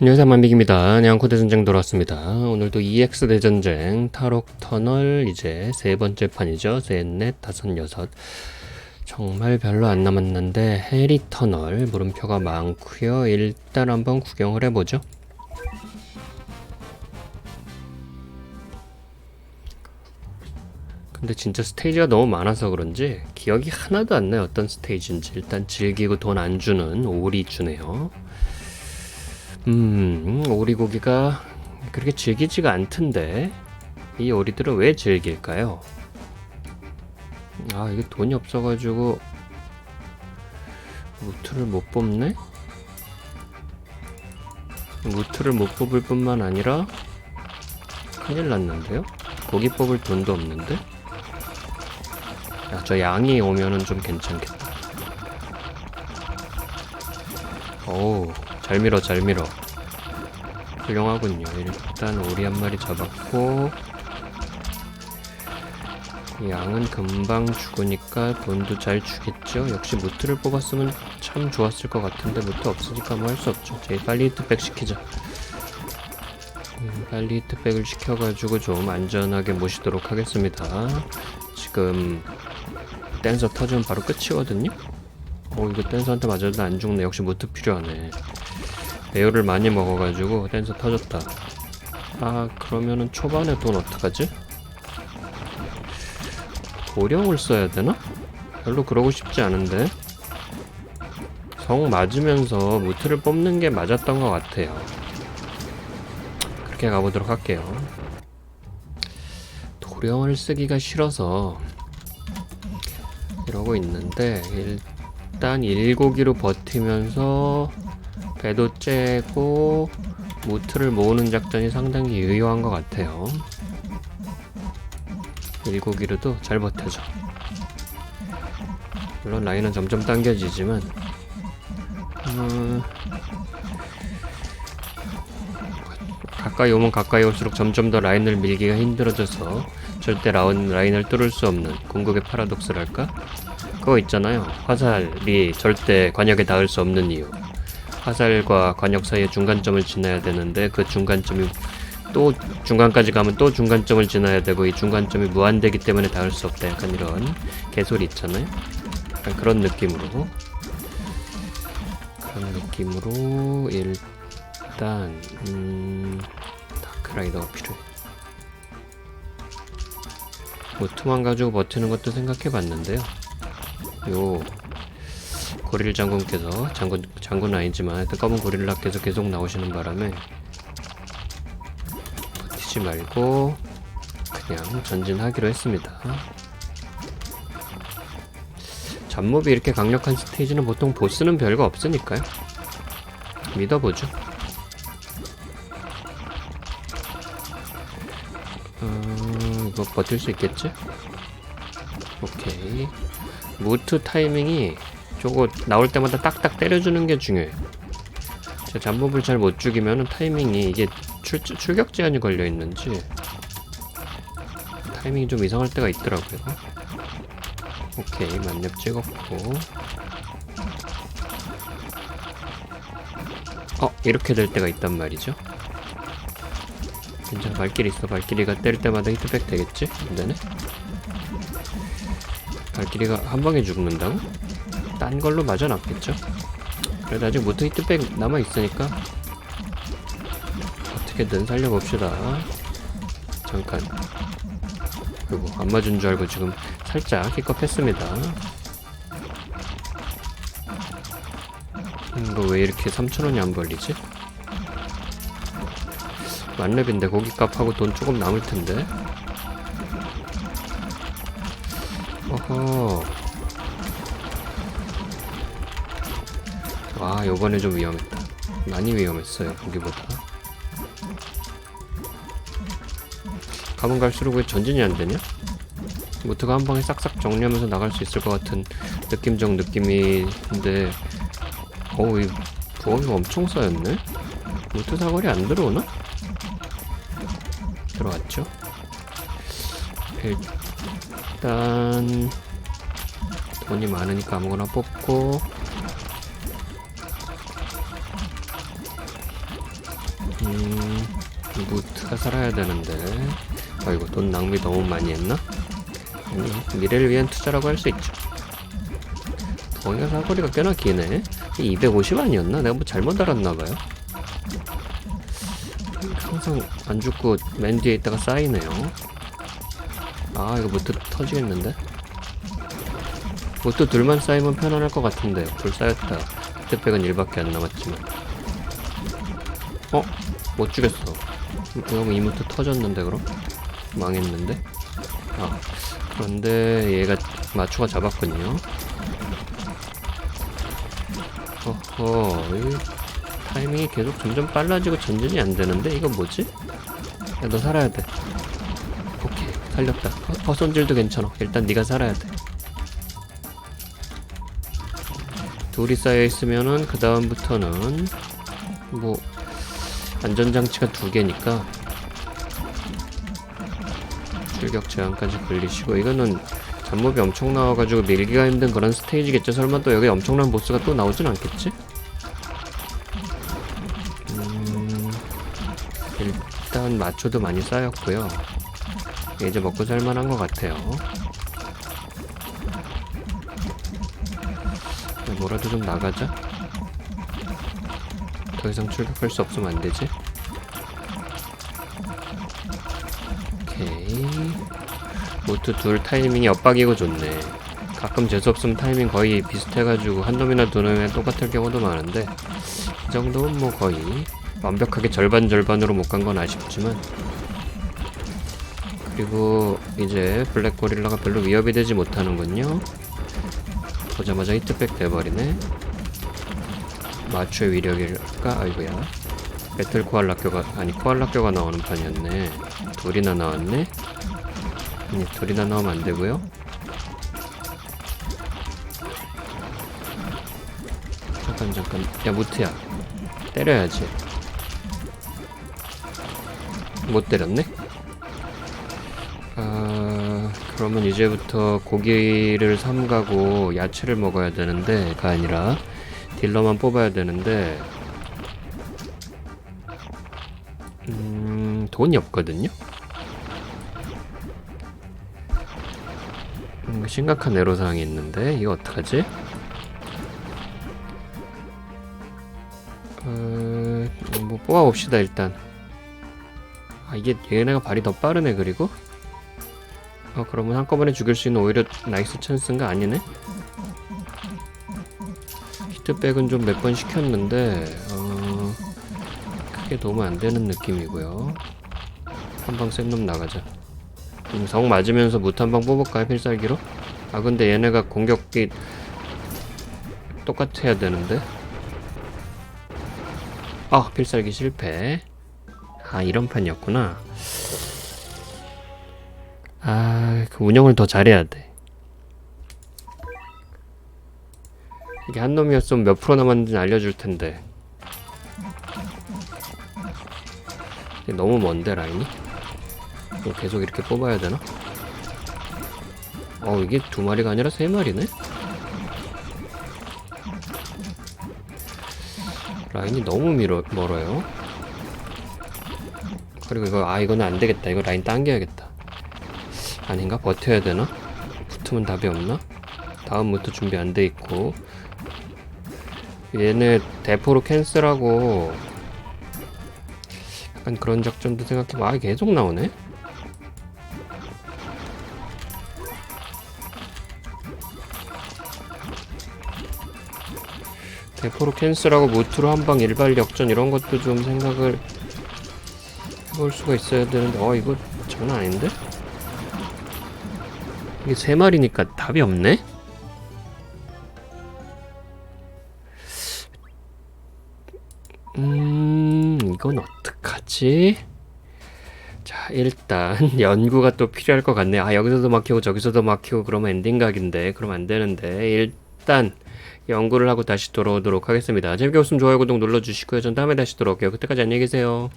안녕하세요 만빅입니다. 냥코대 전쟁 돌아왔습니다. 오늘도 EX 대전쟁 탈옥 터널 이제 세 번째 판이죠. 셋, 넷, 다섯, 여섯. 정말 별로 안 남았는데 해리 터널 물음표가 많고요. 일단 한번 구경을 해보죠. 근데 진짜 스테이지가 너무 많아서 그런지 기억이 하나도 안 나요. 어떤 스테이지인지 일단 즐기고 돈 안 주는 오리 주네요. 음, 오리고기가 그렇게 질기지가 않던데 이 오리들은 왜 질길까요? 아, 이게 돈이 없어가지고 무트를 못 뽑네? 무트를 못 뽑을 뿐만 아니라 큰일 났는데요? 고기 뽑을 돈도 없는데? 야, 저 양이 오면은 좀 괜찮겠다. 어우, 잘 밀어, 잘 밀어. 훌륭하군요. 일단 오리 한 마리 잡았고, 양은 금방 죽으니까 돈도 잘 주겠죠. 역시 무트를 뽑았으면 참 좋았을 것 같은데 무트 없으니까 뭐 할 수 없죠. 제일 빨리 히트백 시키자. 음, 빨리 히트백을 시켜가지고 좀 안전하게 모시도록 하겠습니다. 지금 댄서 터지면 바로 끝이거든요. 어 이거 댄서한테 맞아도 안 죽네. 역시 무트 필요하네. 배율을 많이 먹어가지고 댄서 터졌다. 아 그러면은 초반에 돈 어떡하지? 도령을 써야 되나? 별로 그러고 싶지 않은데 성 맞으면서 무트를 뽑는 게 맞았던 것 같아요. 그렇게 가보도록 할게요. 도령을 쓰기가 싫어서 이러고 있는데 일단 일고기로 버티면서 배도 째고 무트를 모으는 작전이 상당히 유효한 것 같아요. 일고기로도 잘 버텨줘. 물론 라인은 점점 당겨지지만 음, 가까이 오면 가까이 올수록 점점 더 라인을 밀기가 힘들어져서 절대 라운, 라인을 뚫을 수 없는 궁극의 파라독스랄까? 그거 있잖아요. 화살이 절대 관역에 닿을 수 없는 이유. 화살과 관역 사이의 중간점을 지나야 되는데 그 중간점이 또 중간까지 가면 또 중간점을 지나야 되고 이 중간점이 무한되기 때문에 닿을 수 없다. 약간 이런 개소리 있잖아요. 약간 그런 느낌으로 그런 느낌으로 일단 음, 다크라이더가 필요해. 모트만 가지고 버티는 것도 생각해 봤는데요. 요 고릴 장군께서 장군 장군은 아니지만 하여튼 검은 고릴라께서 계속 나오시는 바람에 버티지 말고 그냥 전진하기로 했습니다. 잡몹이 이렇게 강력한 스테이지는 보통 보스는 별거 없으니까요. 믿어보죠. 음, 이거 버틸 수 있겠지? 오케이. 무트 타이밍이 저거 나올 때마다 딱딱 때려주는 게 중요해. 제가 잡몹을 잘 못 죽이면 타이밍이 이게 출, 출격 제한이 걸려 있는지 타이밍이 좀 이상할 때가 있더라고요. 오케이 만렙 찍었고 어 이렇게 될 때가 있단 말이죠. 괜찮아 발길이 있어 발길이가 때릴 때마다 히트백 되겠지? 안되네 발길이가 한 방에 죽는다고? 딴 걸로 맞아놨겠죠? 그래도 아직 모터 히트백 남아있으니까 어떻게든 살려봅시다 잠깐 그리고 안 맞은 줄 알고 지금 살짝 힙업했습니다 음, 이거 왜 이렇게 3천원이 안 벌리지? 만렙인데 고기값하고 돈 조금 남을 텐데. 어허. 와, 요번에 좀 위험했다. 많이 위험했어요, 고기보다. 가면 갈수록 왜 전진이 안 되냐? 모트가 한 방에 싹싹 정리하면서 나갈 수 있을 것 같은 느낌적 느낌인데, 어우, 이 부업이 엄청 쌓였네? 모트 사거리 안 들어오나? 들어왔죠. 일단 돈이 많으니까 아무거나 뽑고 음, 무트가 살아야 되는데. 아이고, 돈 낭비 너무 많이 했나? 아니, 미래를 위한 투자라고 할 수 있죠. 거기가 사거리가 꽤나 기네. 250 아니었나? 내가 뭐 잘못 알았나봐요. 항상 안 죽고 맨 뒤에 있다가 쌓이네요. 아, 이거 무트 터지겠는데? 무트 둘만 쌓이면 편안할 것 같은데. 둘 쌓였다. 히트백은 1밖에 안 남았지만. 어? 못 죽였어. 그럼 이 무트 터졌는데, 그럼? 망했는데? 아, 그런데 얘가 마초가 잡았군요. 어허, 이 타이밍이 계속 점점 빨라지고 전진이 안 되는데 이건 뭐지? 야, 너 살아야 돼. 오케이, 살렸다. 어, 어 손질도 괜찮아. 일단 네가 살아야 돼. 둘이 쌓여 있으면은 그 다음부터는 뭐 안전장치가 두 개니까 출격 제한까지 걸리시고 이거는 잡몹이 엄청 나와가지고 밀기가 힘든 그런 스테이지겠죠. 설마 또 여기 엄청난 보스가 또 나오진 않겠지? 음, 일단 마초도 많이 쌓였고요. 이제 먹고 살만한 것 같아요. 야, 뭐라도 좀 나가자. 더 이상 출격할 수 없으면 안 되지. 오케이. 모트 둘 타이밍이 엇박이고 좋네. 가끔 재수없으면 타이밍 거의 비슷해가지고 한 놈이나 두 놈이나 똑같을 경우도 많은데 이 정도면 뭐 거의 완벽하게 절반 절반으로 못 간 건 아쉽지만 그리고 이제 블랙 고릴라가 별로 위협이 되지 못하는군요. 보자마자 히트백 돼버리네. 마초의 위력일까? 아이고야. 배틀 코알라교가 아니 코알라교가 나오는 판이었네. 둘이나 나왔네. 아니 둘이나 나오면 안 되고요. 잠깐 잠깐. 야 무트야. 때려야지. 못 때렸네. 아 그러면 이제부터 고기를 삼가고 야채를 먹어야 되는데가 아니라 딜러만 뽑아야 되는데 음 돈이 없거든요. 음, 심각한 애로사항이 있는데 이거 어떡하지? 어, 뭐 뽑아봅시다 일단 아 이게 얘네가 발이 더 빠르네 그리고 어 그러면 한꺼번에 죽일 수 있는 오히려 나이스 찬스인가 아니네? 히트백은 좀 몇 번 시켰는데 어 크게 도움 안 되는 느낌이고요. 한방 센 놈 나가자. 음, 성 맞으면서 못 한 방 뽑을까요 필살기로? 아 근데 얘네가 공격기 똑같아야 되는데? 아 필살기 실패. 아 이런 판이었구나. 아그 운영을 더 잘해야 돼 이게 한 놈이었으면 몇 프로 남았는지 알려줄 텐데. 이게 너무 먼데 라인이? 계속 이렇게 뽑아야 되나? 어 이게 두 마리가 아니라 세 마리네? 라인이 너무 밀어, 멀어요. 그리고 이거 아 이거는 안 되겠다. 이거 라인 당겨야겠다. 아닌가? 버텨야 되나? 붙으면 답이 없나? 다음부터 준비 안 돼 있고 얘네 대포로 캔슬하고 약간 그런 작전도 생각해봐 아 계속 나오네 대포로 캔슬하고 무트로 한방 일발 역전 이런 것도 좀 생각을 해볼 수가 있어야 되는데 어 이거 장난 아닌데? 이게 세 마리니까 답이 없네? 음 이건 어떡하지? 자 일단 연구가 또 필요할 것 같네 아 여기서도 막히고 저기서도 막히고 그러면 엔딩각인데 그럼 안 되는데 일단 연구를 하고 다시 돌아오도록 하겠습니다. 재밌게 보시면 좋아요 구독 눌러주시고요. 전 다음에 다시 돌아올게요. 그때까지 안녕히 계세요